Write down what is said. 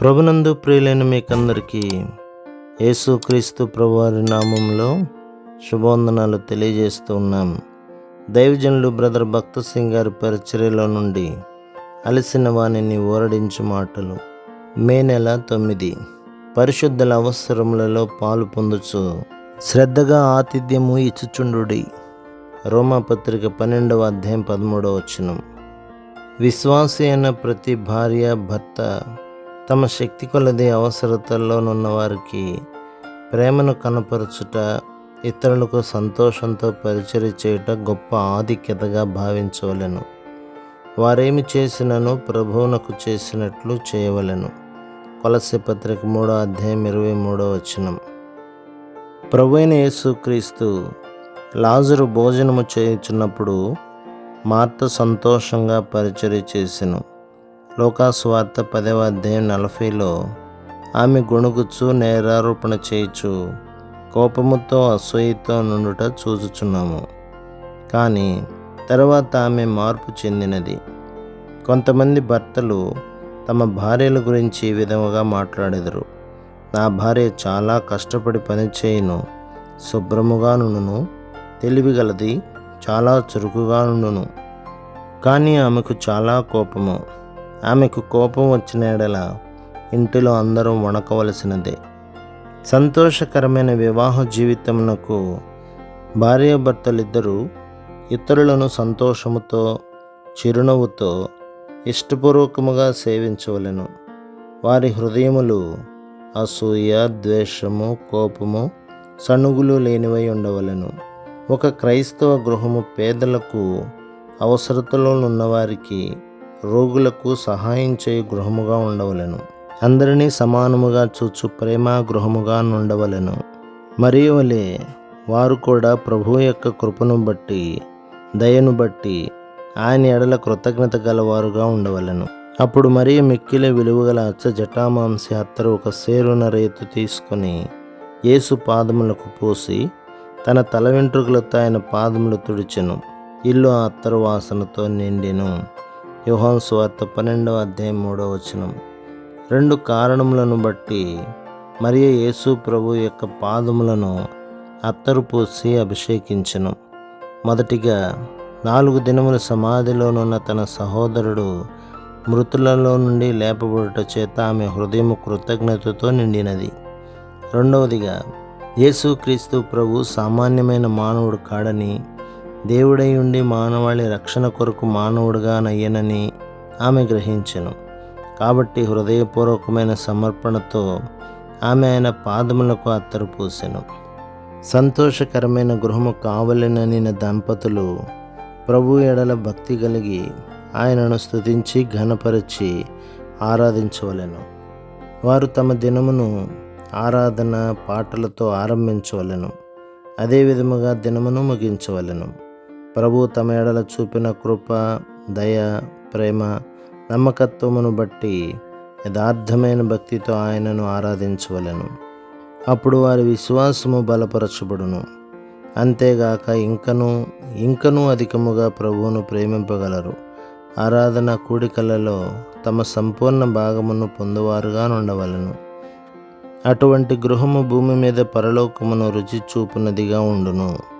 ప్రభునందు ప్రియులైన మీకందరికీ యేసుక్రీస్తు ప్రభువారి నామంలో శుభవందనాలు తెలియజేస్తూ ఉన్నాం. దైవజనులు బ్రదర్ భక్త సింగ్ గారి పరిచర్యలో నుండి అలసిన వాణిని ఓరడించు మాటలు. మే నెల తొమ్మిది. పరిశుద్ధుల అవసరములలో పాలు పొందుచు శ్రద్ధగా ఆతిథ్యము ఇచ్చుచుండుడి. రోమాపత్రిక పన్నెండవ అధ్యాయం పదమూడవ వచనం. విశ్వాసైన ప్రతి భార్య భర్త తమ శక్తి కొలది అవసరతల్లోనున్న వారికి ప్రేమను కనపరచుట ఇతరులకు సంతోషంతో పరిచయం చేయుట గొప్ప ఆధిక్యతగా భావించవలెను. వారేమి చేసినను ప్రభువునకు చేసినట్లు చేయవలెను. కొలసి పత్రిక మూడో అధ్యాయం ఇరవై మూడో వచనం. ప్రభు అయిన యేసుక్రీస్తు లాజరు భోజనము చేయుచున్నప్పుడు మార్త సంతోషంగా పరిచయం చేసెను. లోకాసువార్త పదవ అధ్యాయం నలభైలో ఆమె గొణుగుచు నేరారోపణ చేయచ్చు కోపముతో అసూయతో నుండుట చూచుచున్నాము. కానీ తర్వాత ఆమె మార్పు చెందినది. కొంతమంది భర్తలు తమ భార్యల గురించి ఈ విధముగా మాట్లాడెదరు. నా భార్య చాలా కష్టపడి పని చేయును శుభ్రముగా నుండును తెలివిగలది చాలా చురుకుగా నుండును. కానీ ఆమెకు చాలా కోపము. ఆమెకు కోపం వచ్చిన ఎడల ఇంటిలో అందరూ వణకవలసినదే. సంతోషకరమైన వివాహ జీవితమునకు భార్యాభర్తలిద్దరూ ఇతరులను సంతోషముతో చిరునవ్వుతో ఇష్టపూర్వకముగా సేవించవలెను. వారి హృదయములు అసూయ ద్వేషము కోపము సణుగులు లేనివై ఉండవలెను. ఒక క్రైస్తవ గృహము పేదలకు అవసరతలో ఉన్నవారికి రోగులకు సహాయం చేయు గృహముగా ఉండవలెను. అందరినీ సమానముగా చూచు ప్రేమ గృహముగా ఉండవలెను మరియు వలె వారు కూడా ప్రభు యొక్క కృపను బట్టి దయను బట్టి ఆయన ఎడల కృతజ్ఞత గలవారుగా ఉండవలెను. అప్పుడు మరీ మిక్కిల విలువగల అచ్చ జటామాంసి అత్తరు ఒక సేరున రేతు తీసుకొని యేసు పాదములకు పోసి తన తల వెంట్రుకలతో ఆయన పాదములు తుడిచెను. ఇల్లు ఆ అత్తరు వాసనతో నిండెను. యోహాన్ స్వార్త పన్నెండవ అధ్యాయం మూడవ వచనం. రెండు కారణములను బట్టి మరియు యేసు ప్రభు యొక్క పాదములను అత్తరు పూసి అభిషేకించెను. మొదటిగా నాలుగు దినముల సమాధిలోనున్న తన సహోదరుడు మృతులలో నుండి లేపబడుట చేత ఆమె హృదయము కృతజ్ఞతతో నిండినది. రెండవదిగా యేసుక్రీస్తు ప్రభు సామాన్యమైన మానవుడు కాడని దేవుడై ఉండి మానవాళి రక్షణ కొరకు మానవుడుగా నయ్యనని ఆమె గ్రహించెను. కాబట్టి హృదయపూర్వకమైన సమర్పణతో ఆమె ఆయన పాదములకు అత్తరు పూసెను. సంతోషకరమైన గృహము కావలెనని దంపతులు ప్రభు ఎడల భక్తి కలిగి ఆయనను స్తుతించి ఘనపరిచి ఆరాధించవలెను. వారు తమ దినమును ఆరాధన పాటలతో ఆరంభించవలెను. అదే విధముగా దినమును ముగించవలెను. ప్రభు తమ ఎడల చూపిన కృప దయ ప్రేమ నమ్మకత్వమును బట్టి యథార్థమైన భక్తితో ఆయనను ఆరాధించవలెను. అప్పుడు వారి విశ్వాసము బలపరచబడును. అంతేగాక ఇంకనూ ఇంకనూ అధికముగా ప్రభువును ప్రేమింపగలరు. ఆరాధన కూడికలలో తమ సంపూర్ణ భాగమును పొందువారుగా ఉండవలను అటువంటి గృహము భూమి మీద పరలోకమును రుచి చూపునదిగా ఉండును.